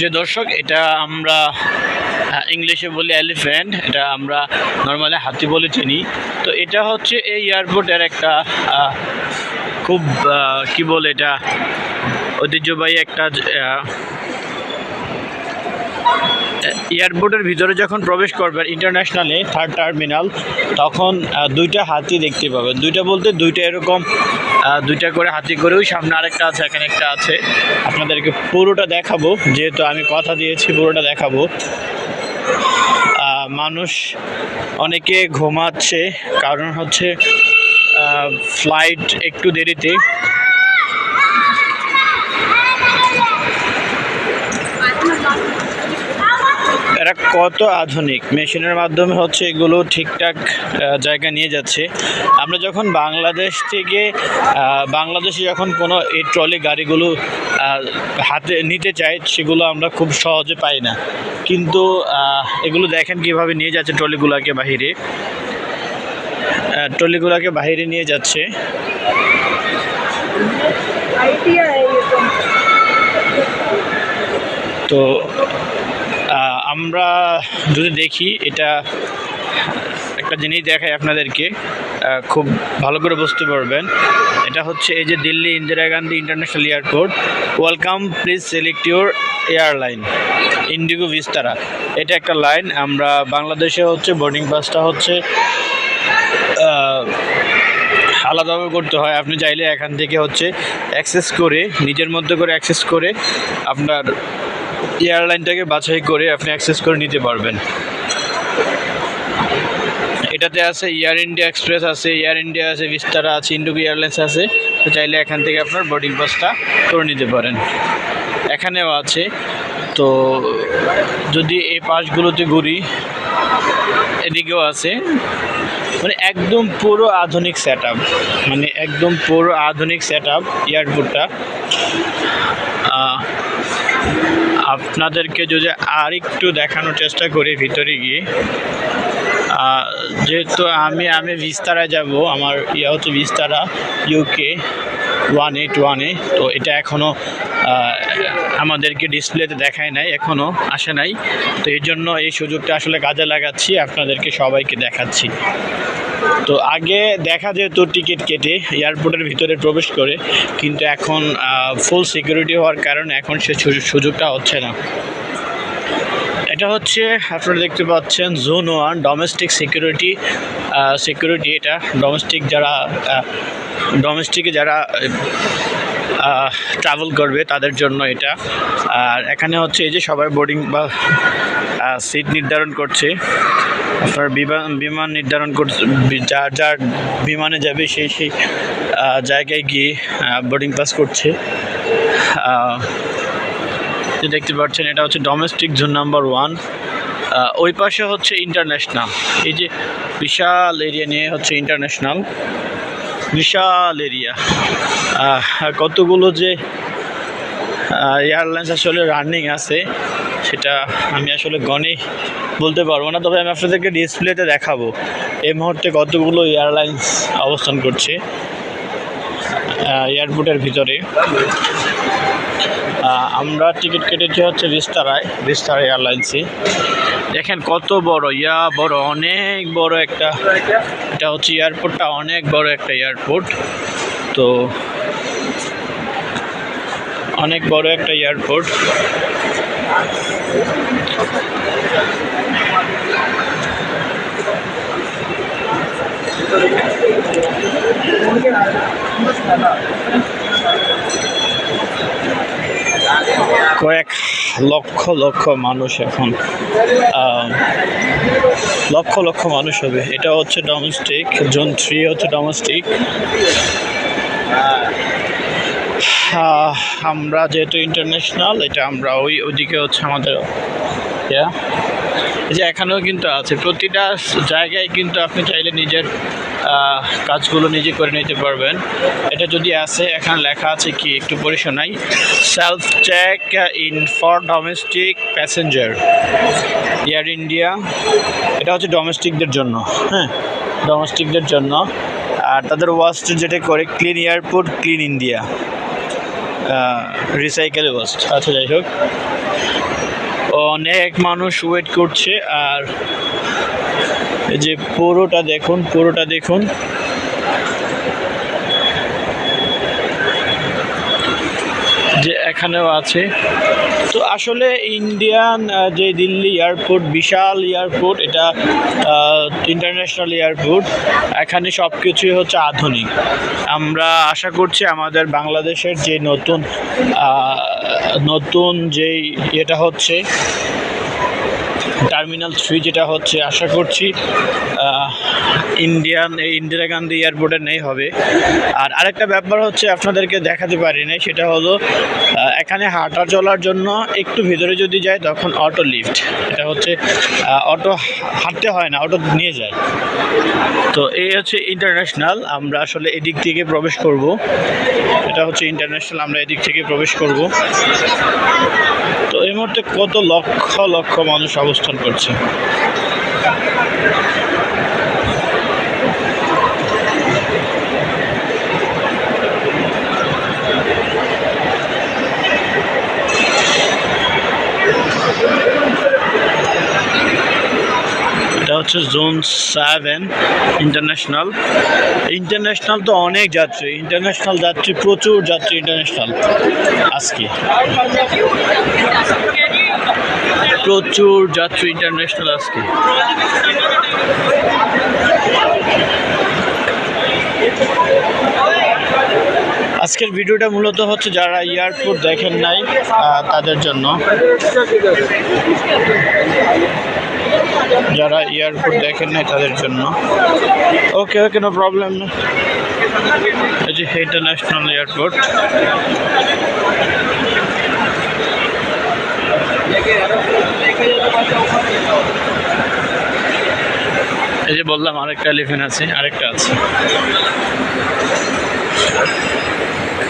যে দর্শক, এটা আমরা ইংলিশে বলি এলিফ্যান্ট, এটা আমরা নর্মালি হাতি বলে চিনি। তো এটা হচ্ছে এই এয়ারপোর্টের একটা খুব কি বলে এটা, ঐতিহ্যবাহী একটা এয়ারপোর্টের ভিতরে যখন প্রবেশ করবেন ইন্টারন্যাশনালে থার্ড টার্মিনাল তখন দুইটা হাতি দেখতে পাবেন দুইটা বলতে দুইটা এরকম দুইটা করে হাতি করেও সামনে আরেকটা আছে, এখানে একটা আছে। আপনাদেরকে পুরোটা দেখাবো, যেহেতু আমি কথা দিয়েছি, পুরোটা দেখাবো। মানুষ অনেকে ঘুমাচ্ছে, কারণ হচ্ছে ফ্লাইট একটু দেরিতে। এরা কত আধুনিক? মেশিনের মাধ্যমে হচ্ছে এগুলো ঠিকঠাক জায়গা নিয়ে যাচ্ছে। আমরা যখন বাংলাদেশ থেকে বাংলাদেশে যখন কোনো এই ট্রলি গাড়িগুলো হাতে নিতে চাই সেগুলো আমরা খুব সহজে পাই না। কিন্তু এগুলো দেখেন কীভাবে নিয়ে যাচ্ছে ট্রলিগুলোকে বাহিরে। ট্রলিগুলোকে বাহিরে নিয়ে যাচ্ছে। তো আমরা যদি দেখি, এটা একটা জিনিস দেখাই আপনাদেরকে খুব ভালো করে বুঝতে পারবেন। এটা হচ্ছে এই যে Delhi Indira Gandhi international airport. Welcome, please select your airline, IndiGo Vistara. এটা একটা লাইন, আমরা বাংলাদেশে হচ্ছে, বোর্ডিং পাসটা হচ্ছে আলাদাভাবে করতে হয়। আপনি চাইলে এখান থেকে হচ্ছে অ্যাক্সেস করে, নিজের মধ্যে করে অ্যাক্সেস করে আপনার এয়ারলাইনটাকে বাছাই করে আপনি অ্যাক্সেস করে নিতে পারবেন। এটাতে আছে এয়ার ইন্ডিয়া এক্সপ্রেস আছে এয়ার ইন্ডিয়া আছে বিস্তারা আছে ইন্ডিগো এয়ারলাইন্স আছে। তো চাইলে এখান থেকে আপনার বোর্ডিং পাসটা করে নিতে পারেন। এখানেও আছে। তো যদি এই পাসগুলোতে ঘুরি, এদিকেও আছে। মানে একদম পুরো আধুনিক সেট মানে একদম পুরো আধুনিক সেট আপ এয়ারপোর্টটা আপনাদেরকে যদি আর একটু দেখানোর চেষ্টা করি ভিতরে গিয়ে যেহেতু আমি আমি বিস্তারায় যাব, আমার ইয়ে হচ্ছে বিস্তারা ইউকে ওয়ান এইট ওয়ানে তো এটা এখনও আমাদেরকে ডিসপ্লেতে দেখায় নাই এখনও আসে নাই। তো এই জন্য এই সুযোগটা আসলে কাজে লাগাচ্ছি, আপনাদেরকে সবাইকে দেখাচ্ছি। তো আগে দেখা যেত টিকিট কেটে এয়ারপোর্টের ভিতরে প্রবেশ করে, কিন্তু এখন ফুল সিকিউরিটি হওয়ার কারণে এখন সে সুযোগ- সুযোগটা হচ্ছে না। এটা হচ্ছে, আপনারা দেখতে পাচ্ছেন zone one domestic security security এটা। ডোমেস্টিক যারা ডোমেস্টিকে যারা ট্রাভেল করবে তাদের জন্য এটা। আর এখানে হচ্ছে এই যে সবাই বোর্ডিং বা সিট নির্ধারণ করছে। আপনার বিমান বিমান নির্ধারণ করছে যার যার বিমানে যাবে সেই সেই জায়গায় গিয়ে বোর্ডিং পাস করছে। দেখতে পাচ্ছেন, এটা হচ্ছে ডোমেস্টিক জোন নাম্বার ওয়ান ওই পাশে হচ্ছে ইন্টারন্যাশনাল এই যে বিশাল এরিয়া নিয়ে হচ্ছে ইন্টারন্যাশনাল বিশাল এরিয়া কতগুলো যে এয়ারলাইন্স আসলে রানিং আছে। সেটা আমি আসলে গণে বলতে পারব না, তবে আমি আপনাদেরকে ডিসপ্লেতে দেখাবো। এই মুহূর্তে কতগুলো এয়ারলাইন্স অবস্থান করছে এয়ারপোর্টের ভিতরে। আমরা টিকিট কেটেছি হচ্ছে বিস্তারায় বিস্তারা এয়ারলাইন্সে দেখেন কত বড়, ইয়া বড়, অনেক বড় একটা, এটা হচ্ছে এয়ারপোর্টটা অনেক বড় একটা এয়ারপোর্ট তো, অনেক বড় একটা এয়ারপোর্ট কয়েক লক্ষ লক্ষ মানুষ এখন লক্ষ লক্ষ মানুষ হবে। এটা হচ্ছে ডোমেস্টিক জোন থ্রি হচ্ছে ডোমেস্টিক আমরা যেহেতু ইন্টারন্যাশনাল এটা আমরা ওই ওইদিকে হচ্ছে আমাদের এই যে এখানেও কিন্তু আছে। প্রতিটা জায়গায় কিন্তু আপনি চাইলে নিজের কাজগুলো নিজে করে নিতে পারবেন। এটা যদি আছে, এখানে লেখা আছে কি? একটু পড়ে শোনাই self check in for domestic passenger Air India এটা হচ্ছে ডোমেস্টিকদের জন্য হ্যাঁ? ডোমেস্টিকদের জন্য। আর তাদের ওয়াস্ট যেটা করে clean airport clean India recyclable আচ্ছা যাই হোক। অনেক মানুষ ওয়েট করছে, আর যে পুরোটা দেখুন পুরোটা দেখুন। যে এখানেও আছে। তো আসলে ইন্ডিয়ান যে দিল্লি এয়ারপোর্ট বিশাল এয়ারপোর্ট এটা ইন্টারন্যাশনাল এয়ারপোর্ট এখানে সব কিছুই হচ্ছে আধুনিক। আমরা আশা করছি আমাদের বাংলাদেশের যে নতুন নতুন যেই এটা হচ্ছে টার্মিনাল থ্রি যেটা হচ্ছে, আশা করছি ইন্ডিয়ান এই ইন্দিরা গান্ধী এয়ারপোর্টে নেই হবে। আর আরেকটা ব্যাপার হচ্ছে, আপনাদেরকে দেখাতে পারি নাই, সেটা হলো এখানে হাঁটা চলার জন্য একটু ভিতরে যদি যায়, তখন অটো লিফট এটা হচ্ছে অটো হাঁটতে হয় না অটো নিয়ে যায়। তো এই হচ্ছে ইন্টারন্যাশনাল আমরা আসলে এদিক থেকে প্রবেশ করব। এটা হচ্ছে ইন্টারন্যাশনাল আমরা এদিক থেকে প্রবেশ করব। তো এই মুহূর্তে কত লক্ষ লক্ষ মানুষ অবস্থান করছে। এটা হচ্ছে জোন সেভেন ইন্টারন্যাশনাল। ইন্টারন্যাশনাল তো অনেক যাত্রী। ইন্টারন্যাশনাল যাত্রী, প্রচুর যাত্রী ইন্টারন্যাশনাল আজকে। প্রচুর যাত্রী ইন্টারন্যাশনাল আজকে। আজকের ভিডিওটা মূলত হচ্ছে যারা এয়ারপোর্ট দেখেন নাই তাদের জন্য। যারা এয়ারপোর্ট দেখেন নাই, তাদের জন্য। ওকে ওকে নো প্রবলেম এই যে ইন্টারন্যাশনাল এয়ারপোর্ট যে বললাম আরেকটা এলিফেন্ট আছে আরেকটা আছে।